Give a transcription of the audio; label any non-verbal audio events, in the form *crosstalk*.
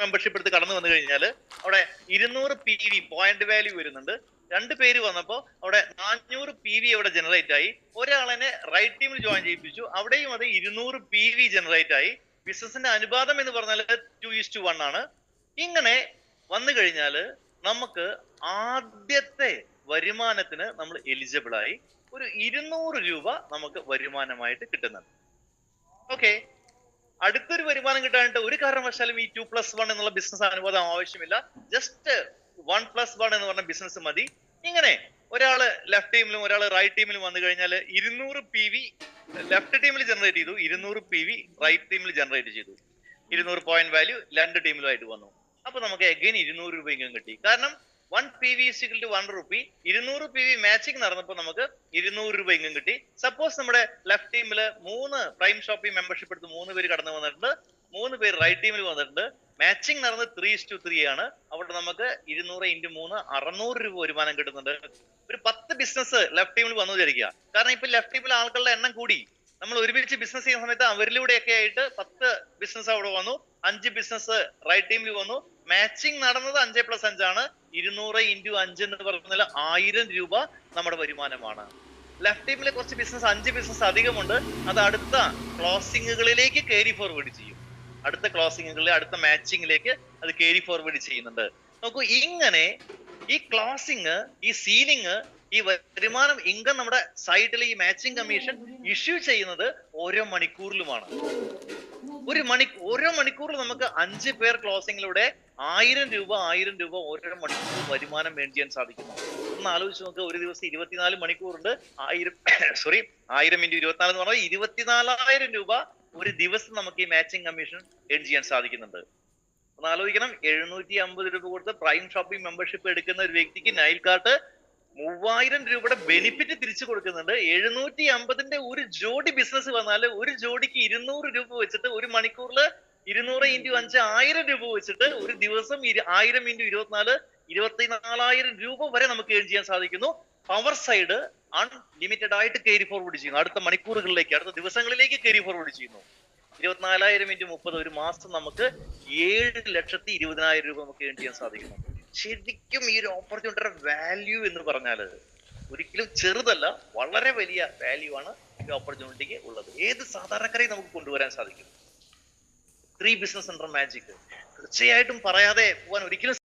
Membership എടുത്ത് കടന്നു വന്നു കഴിഞ്ഞാൽ അവിടെ ഇരുന്നൂറ് പി വി പോയിന്റ് വാല്യൂ വരുന്നുണ്ട്. രണ്ട് പേര് വന്നപ്പോൾ അവിടെ നാനൂറ് പി വി അവിടെ ജനറേറ്റ് ആയി. ഒരാളെന്നെ റൈറ്റ് ടീമിൽ ജോയിൻ ചെയ്യിപ്പിച്ചു. അവിടെയും അത് ഇരുന്നൂറ് പി വി ജനറേറ്റ് ആയി. ബിസിനസിന്റെ അനുപാതം എന്ന് പറഞ്ഞാൽ ടു ഈസ് ടു വൺ ആണ്. ഇങ്ങനെ വന്നു കഴിഞ്ഞാൽ നമുക്ക് ആദ്യത്തെ വരുമാനത്തിന് നമ്മൾ എലിജിബിൾ ആയി. ഒരു ഇരുന്നൂറ് രൂപ നമുക്ക് വരുമാനമായിട്ട് കിട്ടുന്നുണ്ട്. ഓക്കെ അടുത്തൊരു വരുമാനം കിട്ടാനായിട്ട് ഒരു കാരണവശാലും ഈ ടു പ്ലസ് വൺ എന്നുള്ള ബിസിനസ് അനുവാദം ആവശ്യമില്ല. ജസ്റ്റ് വൺ പ്ലസ് വൺ എന്ന് പറഞ്ഞ ബിസിനസ് മതി. ഇങ്ങനെ ഒരാൾ ലെഫ്റ്റ് ടീമിലും ഒരാൾ റൈറ്റ് ടീമിലും വന്നു കഴിഞ്ഞാൽ ഇരുന്നൂറ് പി വി ലെഫ്റ്റ് ടീമിൽ ജനറേറ്റ് ചെയ്തു ഇരുന്നൂറ് പി വി റൈറ്റ് ടീമിൽ ജനറേറ്റ് ചെയ്തു. ഇരുന്നൂറ് പോയിന്റ് വാല്യൂ രണ്ട് ടീമിലുമായിട്ട് വന്നു. അപ്പൊ നമുക്ക് എഗൈൻ ഇരുന്നൂറ് രൂപയെങ്കിലും കിട്ടി. കാരണം വൺ പി വി സിക്കൽ ടു വൺ റുപ്പി ഇരുന്നൂറ് പി വി മാച്ചിങ് നടന്നപ്പോൾ നമുക്ക് ഇരുന്നൂറ് രൂപ ഇങ്ങും കിട്ടി. സപ്പോസ് നമ്മുടെ ലെഫ്റ്റ് ടീമിൽ മൂന്ന് പ്രൈം ഷോപ്പിംഗ് മെമ്പർഷിപ്പ് എടുത്ത് മൂന്ന് പേര് കടന്നു വന്നിട്ടുണ്ട്. മൂന്ന് പേര് റൈറ്റ് ടീമിൽ വന്നിട്ടുണ്ട്. മാച്ചിങ് നടന്ന് ത്രീ ടു ത്രീ ആണ്. അവിടെ നമുക്ക് ഇരുന്നൂറ് ഇന്റു മൂന്ന് അറുന്നൂറ് രൂപ വരുമാനം കിട്ടുന്നുണ്ട്. ഒരു പത്ത് ബിസിനസ് ലെഫ്റ്റ് ടീമിൽ വന്നു വിചാരിക്കുക. കാരണം ഇപ്പൊ ലെഫ്റ്റ് ടീമിൽ ആൾക്കാരുടെ എണ്ണം കൂടി. നമ്മൾ ഒരുമിച്ച് ബിസിനസ് ചെയ്യുന്ന സമയത്ത് അവരിലൂടെയൊക്കെ ആയിട്ട് പത്ത് ബിസിനസ് അവിടെ വന്നു. അഞ്ച് ബിസിനസ് റൈറ്റ് ടീമിൽ വന്നു. മാച്ചിങ് നടന്നത് അഞ്ച് പ്ലസ് അഞ്ചാണ് ഇരുന്നൂറ് ഇന്റു അഞ്ച് എന്ന് പറഞ്ഞാൽ ആയിരം രൂപ നമ്മുടെ വരുമാനമാണ്. ലെഫ്റ്റ് ടീമിൽ കുറച്ച് ബിസിനസ് അഞ്ച് ബിസിനസ് അധികമുണ്ട്. അത് അടുത്ത ക്ലോസിങ്ങുകളിലേക്ക് കയറി ഫോർവേഡ് ചെയ്യും. അടുത്ത ക്ലോസിങ്ങുകളിൽ അടുത്ത മാച്ചിങ്ങിലേക്ക് അത് കയറി ഫോർവേഡ് ചെയ്യുന്നുണ്ട്. നോക്കൂ ഇങ്ങനെ ഈ ക്ലോസിങ് ഈ സീലിംഗ് ഈ വരുമാനം ഇൻകം നമ്മുടെ സൈറ്റിൽ ഈ മാച്ചിങ് കമ്മീഷൻ ഇഷ്യൂ ചെയ്യുന്നത് ഓരോ മണിക്കൂറിലുമാണ്. ഒരു മണി ഓരോ മണിക്കൂറിൽ നമുക്ക് അഞ്ച് പേർ ക്ലോസിംഗിലൂടെ ആയിരം രൂപ ആയിരം രൂപ ഓരോ മണിക്കൂർ വരുമാനം ചെയ്യാൻ സാധിക്കുന്നു. ഒന്ന് ആലോചിച്ച് നോക്കുക ഒരു ദിവസം ഇരുപത്തിനാല് മണിക്കൂറുണ്ട്. ആയിരം *coughs* സോറി ആയിരം ഇന്റു ഇരുപത്തിനാല് എന്ന് പറഞ്ഞാൽ ഇരുപത്തിനാലായിരം രൂപ ഒരു ദിവസം നമുക്ക് ഈ മാച്ചിങ് കമ്മീഷൻ ഏൺ ചെയ്യാൻ സാധിക്കുന്നുണ്ട്. ഒന്ന് ആലോചിക്കണം എഴുന്നൂറ്റി അമ്പത് രൂപ കൊടുത്ത് പ്രൈം ഷോപ്പിംഗ് മെമ്പർഷിപ്പ് എടുക്കുന്ന ഒരു വ്യക്തിക്ക് നൈൽ കാർട്ട് മൂവായിരം രൂപയുടെ ബെനിഫിറ്റ് തിരിച്ചു കൊടുക്കുന്നുണ്ട്. എഴുന്നൂറ്റി അമ്പതിന്റെ ഒരു ജോഡി ബിസിനസ് വന്നാൽ ഒരു ജോഡിക്ക് ഇരുന്നൂറ് രൂപ വെച്ചിട്ട് ഒരു മണിക്കൂറിൽ ഇരുന്നൂറ് ഇന്റു അഞ്ച് ആയിരം രൂപ വെച്ചിട്ട് ഒരു ദിവസം ആയിരം ഇന്റു ഇരുപത്തിനാല് ഇരുപത്തിനാലായിരം രൂപ വരെ നമുക്ക് ഏൺ ചെയ്യാൻ സാധിക്കുന്നു. പവർ സൈഡ് അൺലിമിറ്റഡ് ആയിട്ട് കയറി ഫോർവേഡ് ചെയ്യുന്നു. അടുത്ത മണിക്കൂറുകളിലേക്ക് അടുത്ത ദിവസങ്ങളിലേക്ക് കയറി ഫോർവേഡ് ചെയ്യുന്നു. ഇരുപത്തിനാലായിരം ഇന്റു മുപ്പത് ഒരു മാസം നമുക്ക് ഏഴ് ലക്ഷത്തി ഇരുപതിനായിരം രൂപ നമുക്ക് ഏൺ ചെയ്യാൻ സാധിക്കുന്നു. ശരിക്കും ഈ ഒരു ഓപ്പർച്യൂണിറ്റിയുടെ വാല്യൂ എന്ന് പറഞ്ഞാൽ ഒരിക്കലും ചെറുതല്ല വളരെ വലിയ വാല്യൂ ആണ് ഈ ഓപ്പർച്യൂണിറ്റിക്ക് ഉള്ളത്. ഏത് സാധാരണക്കാരെയും നമുക്ക് കൊണ്ടുവരാൻ സാധിക്കും? ത്രീ ബിസിനസ് സെന്റർ മാജിക് തീർച്ചയായിട്ടും പറയാതെ പോകാൻ ഒരിക്കലും